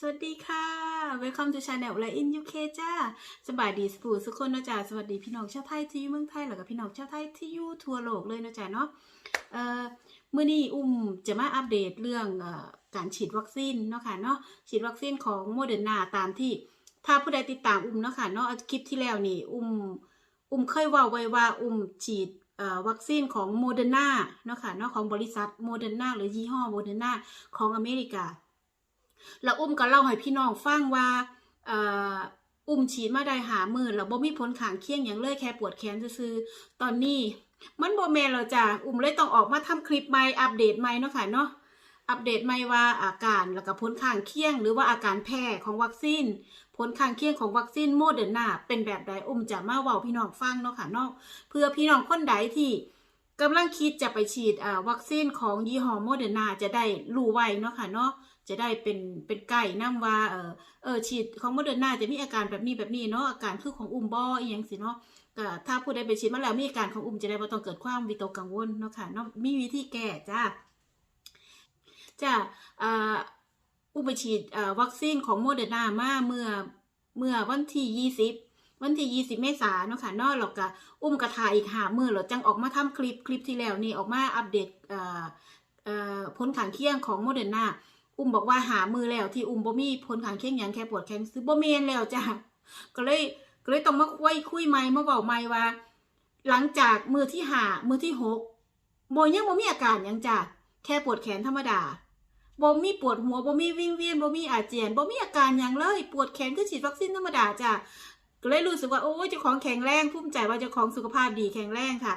สวัสดีค่ะ Welcome to Channel และ in UK จ้า สบายดีสปูสุกคนนะจ๊ะสวัสดีพี่น้องชาวไทยที่อยู่เมืองไทย แล้วก็พี่น้องชาวไทยที่อยู่ทั่วโลกเลยนะจ๊ะเนาะ เอ่อมื้อนี้อุ้มจะมาอัปเดตเรื่องอการฉีดวัคซีนเนาะค่ะเนาะ ฉีดวัคซีนของโมเดอร์นาตามที่ ถ้าผู้ใดติดตามอุ้มเนาะค่ะเนาะ คลิปที่แล้วนี่อุ้ม อุ้มเคยว่าไว้ว่าอุ้มฉีดวัคซีนของโมเดอร์นาเนาะค่ะเนาะของบริษัทโมเดอร์นาหรือยี่ห้อโมเดอร์นาของอเมริกา แล้วอุ้มก็เล่าให้พี่น้องฟังว่าอ่ออุ้มฉีดมาได้หามือแล้วบ่มีผลข้างเคียงอย่างเลยแค่ปวดแขนซื่อตอนนี้มันบ่แม่นแล้วจ้ะอุ้มเลยต้องออกมาทำคลิปใหม่อัปเดตใหม่เนาะค่ะเนาะอัปเดตใหม่ว่าอาการแล้วก็ผลข้างเคียง หรือว่าอาการแพ้ของวัคซีนผลข้างเคียงของวัคซีนโมเดอร์นาเป็นแบบใดอุ้มจะมาเว้าพี่น้องฟังเนาะค่ะเนาะเพื่อพี่น้องคนใดที่ กำลังคิดจะไปฉีดวัคซีนของยี่ห้อโมเดอร์นาจะได้รู้ไว้เนาะค่ะเนาะจะได้เป็นเป็นไก่น้ำว่าเออเออฉีดของโมเดอร์นาจะมีอาการแบบนี้แบบนี้เนาะอาการคือของอุ้มบออีหยังสิเนาะก็ถ้าผู้ใดไปฉีดมาแล้วมีอาการของอุ้มจะได้บ่ต้องเกิดความวิตกกังวลเนาะค่ะเนาะมีวิธีแก้จ้าจ้าอุ้มไปฉีดวัคซีนของโมเดอร์นามาเมื่อเมื่อวันที่ยี่สิบ วันที่ยี่สิบเมษายนเนาะค่ะนาะแล้วก็อุ้มกระถ่ายอีกหามือแล้วจังออกมาทำคลิปคลิปที่แล้วนี่ออกมาอัปเดตเอ่อเอ่อผลขางเคียงของโมเดอร์นาอุ้มบอกว่าหามือแล้วที่อุ้มบ่มีผลขางเคียงหยังแค่ปวดแขนซื้อบ่เมนแล้วจ้ะก็เลยก็เลยต้องมาคุยคุยใหม่มาเว้าใหม่ว่า หลังจากมือที่หามือที่หกบ่ยังบ่มีอาการยังจ้ะแค่ปวดแขนธรรมดาบ่มีปวดหัวบ่มีวิ่งเวียนบ่มีอาเจียนบ่มีอาการหยังเลย ปวดแขนคือฉีดวัคซีนธรรมดาจ้ะ ก็เลยรู้สึกว่าโอ้ยเจ้าของแข็งแรงภูมิใจว่าเจ้าของสุขภาพดีแข็งแรงค่ะ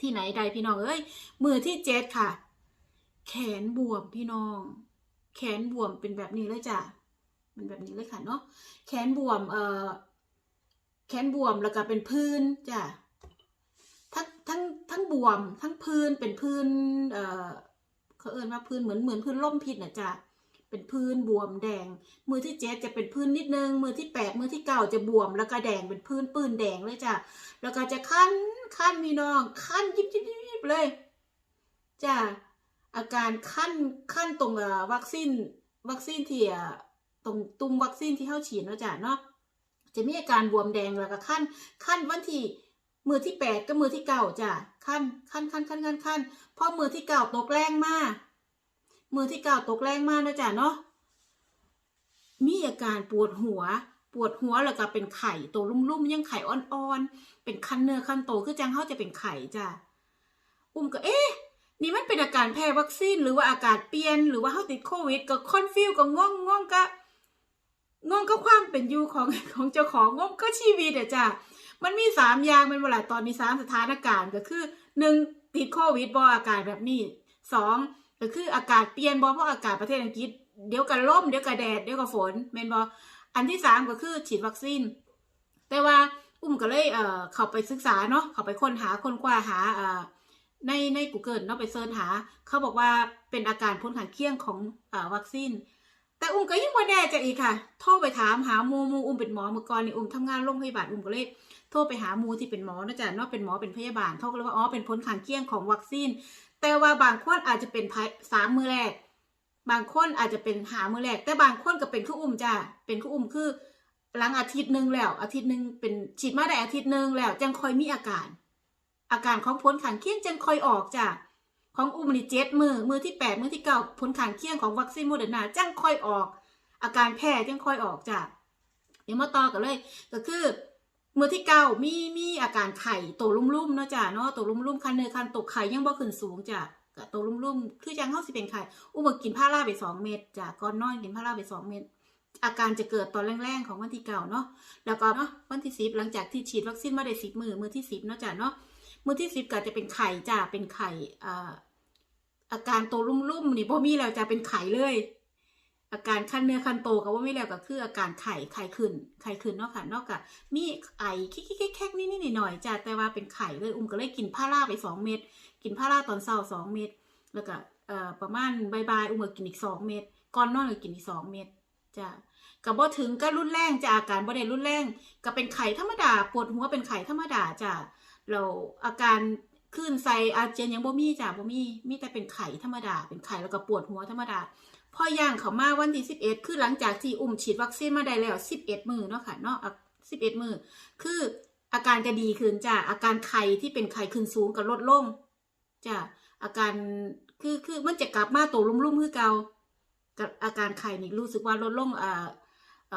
ที่ไหนใดพี่น้องเอ้ยมือที่เจ็ดค่ะ แขนบวมพี่น้อง แขนบวมเป็นแบบนี้เลยจ้ะเป็นแบบนี้เลยค่ะเนาะแขนบวมเอ่อแขนบวมแล้วก็เป็นพื้นจ้ะทั้งทั้งทั้งบวมทั้งพื้นเป็นพื้นเอ่อเขาเอิ้นว่าพื้นเหมือนเหมือนพื้นล่มพิษนะจ้ะ เป็นพื้นบวมแดง มือที่เจ็ดจะเป็นพื้นนิดนึง มือที่แปดมือที่เก้าจะบวมแล้วก็แดงเป็นพื้นปื้นแดงเลยจ้ะแล้วก็จะคันคันมีน้องคันยิบยิบยิบเลยจ้ะอาการขั้นขั้นตรงอ่อวัคซีนวัคซีนที่อ่อตรงตุ่มวัคซีนที่เข้าฉีดนะจ้ะเนาะจะมีอาการบวมแดงแล้วก็ขั้นขั้นวันที่มือที่แปดกับมือที่เก้าจ้ะขั้นขั้นขั้นขั้นขั้นขั้นพอมือที่เก้าตกแรงมาก มือที่เก้าตกแรงมากนะจ้ะเนาะมีอาการปวดหัว ปวดหัวแล้วก็เป็นไข่ตัวลุ่มๆยังไข่อ่อนๆเป็นคันเนื้อคันโตคือจังเขาจะเป็นไข่จ้ะอุ้มก็เอ๊ะนี่มันเป็นอาการแพ้วัคซีนหรือว่าอากาศเปลี่ยนหรือว่าเขาติดโควิด ก็คอนฟิวก็ง่วงง่วงก็ง่วงก็ความเป็นอยู่ของของเจ้าของง่วงก็ชีวิตอะจ้ะมันมีสามอย่างเป็นเวลาตอนนี้สามสถานการณ์ก็คือหนึ่งติดโควิดบ่อากาศแบบนี้สอง ก็คืออากาศเปลี่ยนบ่เพราะอากาศประเทศอังกฤษเดี๋ยวก็ล่มเดี๋ยวก็แดดเดี๋ยวก็ฝนแม่นบ่อันที่สามก็คือฉีดวัคซีน แต่ว่าอุ้มก็เลยเอ่อเข้าไปศึกษาเนาะเข้าไปค้นหาค้นคว้าหาเอ่อในใน Google เนาะไปเสิร์ชหา เขาบอกว่าเป็นอาการพ้นขางเคียงของอาวัคซีน แต่อุ้มก็ยังบ่แน่ใจอีกค่ะ โทรไปถามหาหมูหมูอุ้มเป็นหมอเมื่อก่อนนี่อุ้มทำงานโรงพยาบาลอุ้มก็เลยโทรไปหาหมูที่เป็นหมอนะจ๊ะเนาะเป็นหมอเป็นพยาบาลเขาก็เลยว่าอ๋อเป็นพ้นขางเคียงของวัคซีน แต่ว่าบางคนอาจจะเป็นสามมือแรก บางคนอาจจะเป็นหามือแรก แต่บางคนก็เป็นคืออุ้มจ้ะเป็นคืออุ้มคือ หลังอาทิตย์หนึ่งแล้ว อาทิตย์หนึ่งเป็นฉีดมาได้อาทิตย์หนึ่งแล้วจังคอยมีอาการ อาการของผลข้างเคียงจังคอยออกจ้ะของอุ้มนี่เจ็ดมือมือที่แปดมือที่เก้าผลข้างเคียงของวัคซีนโมเดอร์นาจังคอยออก อาการแพ้จังคอยออกจ้ะเดี๋ยวมาต่อกันเลย ก็คือ มือที่เก้ามีมีอาการไข่โตลุ่มๆเนาะจ้ะเนาะโตลุ่มๆคันเนื้อคันตกไข่ยังบ่ขึ้นสูงจ้ะก็โตลุ่มๆคือจังเฮาสิเป็นไข่อุ้มกินผ้าราไปสองเม็ดจ้ะก่อนนอนกินผ้าราไปสองเม็ดอาการจะเกิดตอนแรกๆของวันที่เก้าเนาะแล้วก็เนาะวันที่สิบหลังจากที่ฉีดวัคซีนมาได้สิบมือมือที่สิบเนาะจ้ะเนาะมือที่สิบก็จะเป็นไข่จ้าเป็นไข่อ่าอาการโตลุ่มๆนี่บ่มีแล้วจะเป็นไข่เลย อาการขั้นเนื้อขั้นโตก็ว่าไม่แล้วก็คืออาการไข่ไข่ขึ้นไข่ขึ้นเนาะค่ะนอกจากมีไอคิกคิกแคกนี่นหน่อยๆจ้าแต่ว่าเป็นไข่เลยอุ้มก็เลยกินผ้าราไปสองเม็ดกินผ้าราตอนเช้าสองเม็ดแล้วก็เอ่อประมาณบ่ายอุ้มก็กินอีกสองเม็ดก่อนนอนก็กินอีกสองเม็ดจ้าก็บ่ถึงก็รุนแรงจ้าอาการบ่ได้รุนแรงก็เป็นไข่ธรรมดาปวดหัวเป็นไข่ธรรมดาจ้าเราอาการคลื่นไส้อาเจียนยังบ่มีจ้ะบ่มีมีแต่เป็นไข้ธรรมดาเป็นไข้แล้วก็ปวดหัวธรรมดา พอย่างเขามาวันที่สิบเอ็ดคือหลังจากที่อุ้มฉีดวัคซีนมาได้แล้วสิบเอ็ดมือเนาะค่ะเนาะสิบเอ็ดมือคืออาการจะดีขึ้นจ้ะอาการไข้ที่เป็นไข้ขึ้นสูงกับลดลงจ้ะอาการคือคือมันจะกลับมาตัวลุ่มๆคือเก่ากับอาการไข้นี่รู้สึกว่าลดลงอ่า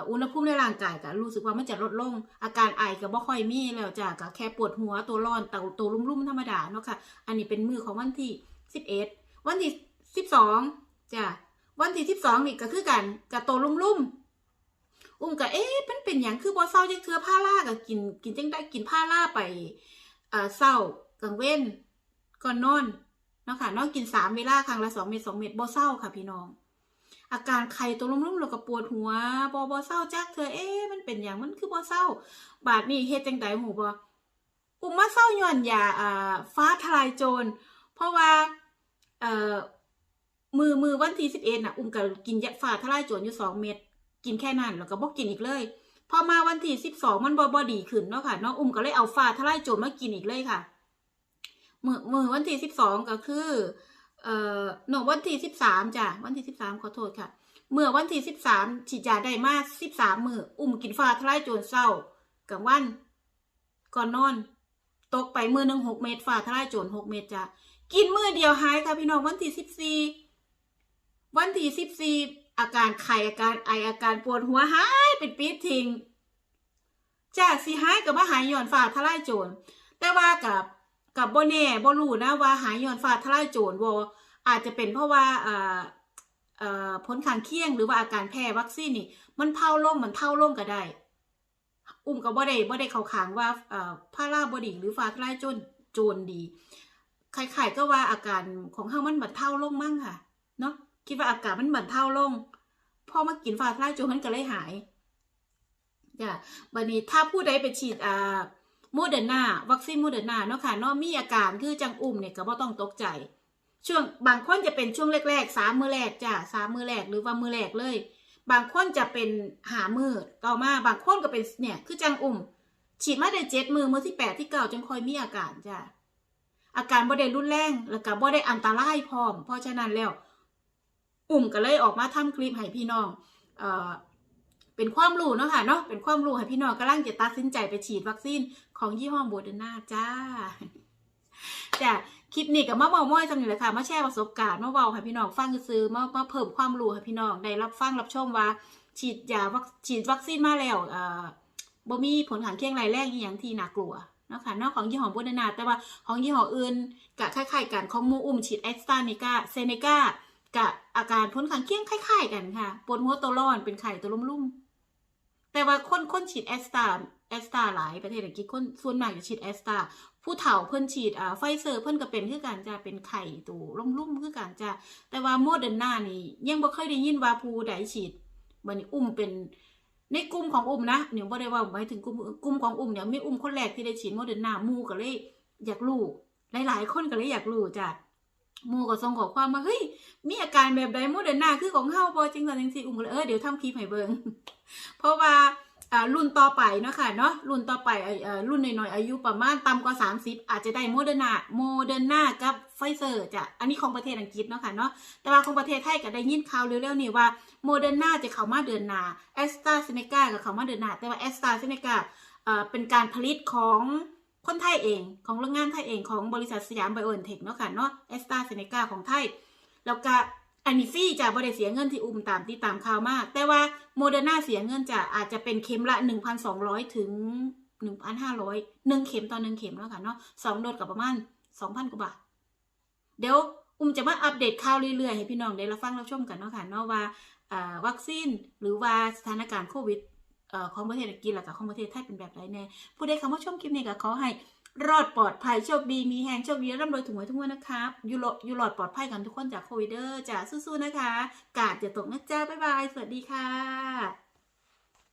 อุณหภูมิในร่างกายก็รู้สึกว่ามันจะลดลง อาการไอก็บ่ค่อยมีแล้วจ้ะก็แค่ปวดหัวตัวร้อนตัวตัวลุ่มๆธรรมดาเนาะค่ะ อันนี้เป็นมือของวันที่สิบเอ็ดวันที่สิบสองจ้ะ วันที่สิบสองนี่ก็คือกันกับตัวลุ่มอุ้มก็เอ๊ะเป็นเป็นอย่างคือบ่เศร้าจังเทือผ้าล่าก็กินกินจังได้กินผ้าล่าไปอ่าเศร้ากลางเว้นก่อนนอนเนาะค่ะนอกกินสามเวลาครั้งละสองเม็ดสองเม็ดบ่เศร้าค่ะพี่น้อง อาการไข้ตัวลุ่มๆแล้วก็ปวดหัวบ่บ่เศร้าจักเธอเอ๊ะมันเป็นอย่างมันคือบ่เศร้า บาดนี้เฮ็ดจังไดหูบ่อุ้มมาเศร้าย้อนยาอ่าฟ้าทลายโจร เพราะว่าเอ่อ มือมือวันที่สิบเอ็ดน่ะ อุ้มก็กินยาฟ้าทลายโจรอยู่สองเม็ดกินแค่นั้นแล้วก็บ่กินอีกเลยพอมาวันที่สิบสองมันบ่บ่ดีขึ้นเนาะค่ะเนาะอุ้มก็เลยเอาฟาทลายโจรมากินอีกเลยค่ะ มือมือวันที่สิบสองก็คือ เอ่อโนวันที่สิบสามจ้ะวันที่สิบสามขอโทษค่ะ เมื่อวันที่สิบสามฉีดยาได้มาสิบสามมืออุ้มกินฟาทลายโจรเศร้ากลางวันก่อนนอน ตกไปมือหนึ่งหกเม็ดฟ้าทลายโจรหกเม็ดจ้ะกินมือเดียวหายค่ะพี่น้องวันที่สิบสี่ วันที่สิบสี่อาการไข้อาการไออาการปวดหัวหายเป็นปีทิ้งจากสิหายกับว่าหายย้อนฝ่าทลายโจรแต่ว่ากับกับโบแน่บ่รู้นะว่าหายย้อนฝ่าทลายโจรบ่อาจจะเป็นเพราะว่าอ่าเอ่อผลข้างเคียงหรือว่าอาการแพ้วัคซีนนี่ มันเท่าลงมันเท่าลงก็ได้ อุ้มกับบ่ได้บ่ได้เขาขางว่าเอ่อพาราบดีหรือฟ้าทลายโจรโจรดีใครๆก็ว่าอาการของเฮามันบรรเท่าลงมั่งค่ะ เนาะ คิดว่าอาการมันบรรเท่าลงพอมากินฟ้าทลายโจรมันก็เลยหายจ้ะบัดนี้ถ้าผู้ใดไปฉีดอ่าโมเดอร์นาวัคซีนโมเดอร์นาเนาะค่ะเนาะมีอาการคือจังอุ้มเนี่ยก็บ่ต้องตกใจ ช่วงบางคนจะเป็นช่วงแรกๆสามมือแรกจ้ะสามมือแรกหรือว่ามือแรกเลย บางคนจะเป็นหามือต่อมาบางคนก็เป็นเนี่ยคือจังอุ้มฉีดมาได้เจ็ดมือมือที่แปดที่เก้าจังค่อยมีอาการจ้ะอาการบ่ได้รุนแรงแล้วก็บ่ได้อันตรายพร้อม เพราะฉะนั้นแล้ว อุ่มก็เลยออกมาทำคลิปให้พี่น้องเอ่อเป็นความรู้เนาะค่ะเนาะเป็นความรู้ให้พี่น้องกำลังจะตัดสินใจไปฉีดวัคซีนของยี่ห้อโบเดนาจ้าจ้ะคลิปนี้ก็มาเว้าม้อยจำนี่แหละค่ะมาแชร์ประสบการณ์มาเว้าให้พี่น้องฟังซื้อมามาเพิ่มความรู้ให้พี่น้องได้รับฟังรับชมว่า ฉีดยาฉีดวัคซีนมาแล้วเอ่อบ่มีผลข้างเคียงรายแรงอีหยังที่น่ากลัวเนาะค่ะนอกของยี่ห้อโบเดนาแต่ว่าของยี่ห้ออื่นก็คล้ายๆกันของมูอุ้มฉีดแอสตราเนกาเซเนกา กับอาการผลข้างเคียงคล้ายๆกันค่ะปวดหัวตัวร้อนเป็นไข้ตัวลุ่มๆแต่ว่าคนคนฉีดแอสตาแอสตาหลายประเทศอังกฤษคนส่วนมากจะฉีดแอสตาผู้เฒ่าเพิ่นฉีดอ่าไฟเซอร์เพิ่นก็เป็นคือกันจะเป็นไข้ตัวลุ่มๆคือกันจะแต่ว่าโมเดอร์นานี่ยังบ่เคยได้ยินว่าผู้ใดฉีดบัดนี้อุ้มเป็นในกลุ่มของอุ้มนะเนี่ยบ่ได้ว่าหมายถึงกลุ่มกลุ่มของอุ้มเนี่ยมีอุ้มคนแรกที่ได้ฉีดโมเดอร์นามูก็เลยอยากรู้หลายๆ คนก็เลยอยากรู้จ้ะ หมู่ก็ส่งข้อความมาเฮ้ยมีอาการแบบใดโมเดอร์นาคือของเฮาบ่จริงจังจังซี่อุ้มเลยเออเดี๋ยวทำคลิปให้เบิงเพราะว่ารุ่นต่อไปเนาะค่ะเนาะรุ่นต่อไปรุ่นหน้อยๆอายุประมาณต่ำกว่า 30 อาจจะได้โมเดอร์นาโมเดอร์นากับไฟเซอร์จ้ะอันนี้ของประเทศอังกฤษเนาะค่ะเนาะแต่ว่าของประเทศไทยก็ได้ยินข่าวเร็วๆนี่ว่าโมเดอร์นาจะเข้ามาเดือนหน้าแอสตราเซเนกาก็เข้ามาเดือนหน้าแต่ว่าแอสตราเซเนกาเป็นการผลิตของ คนไทยเองของโรงงานไทยเองของบริษัทสยามไบโอเอนเทคเนาะค่ะเนาะแอสตราเซเนกาของไทย แล้วก็อันนี้ฟรีจะบ่ได้เสียเงินที่อุ้มตามที่ตามข่าวมาก แต่ว่าโมเดอร์นาเสียเงินจะอาจจะเป็นเข็มละ 1,200 ถึง 1,500หนึ่งเข็มต่อหนึ่งเข็มแล้วค่ะเนาะสองโดสกับประมาณ 2,000 กว่าบาท เดี๋ยวอุ้มจะมาอัปเดตข่าวเรื่อยๆ ให้พี่น้องได้รับฟังรับชมกันเนาะค่ะเนาะว่าวัคซีนหรือว่าสถานการณ์โควิด ของประเทศอังกฤษหลักของประเทศไทยเป็นแบบไรแน่ผู้ใดคำว่าชมคลิปนี้ก็ขอให้รอดปลอดภัยโชคดีมีแหงโชคดีร่ำรวยถุงไว้ทุกวันนะครับอยู่รอดอยู่รอดปลอดภัยกันทุกคนจากโควิดเดอร์จ้าสู้ๆนะคะ กาดจะตกนะจ้าบ๊ายบาย สวัสดีค่ะ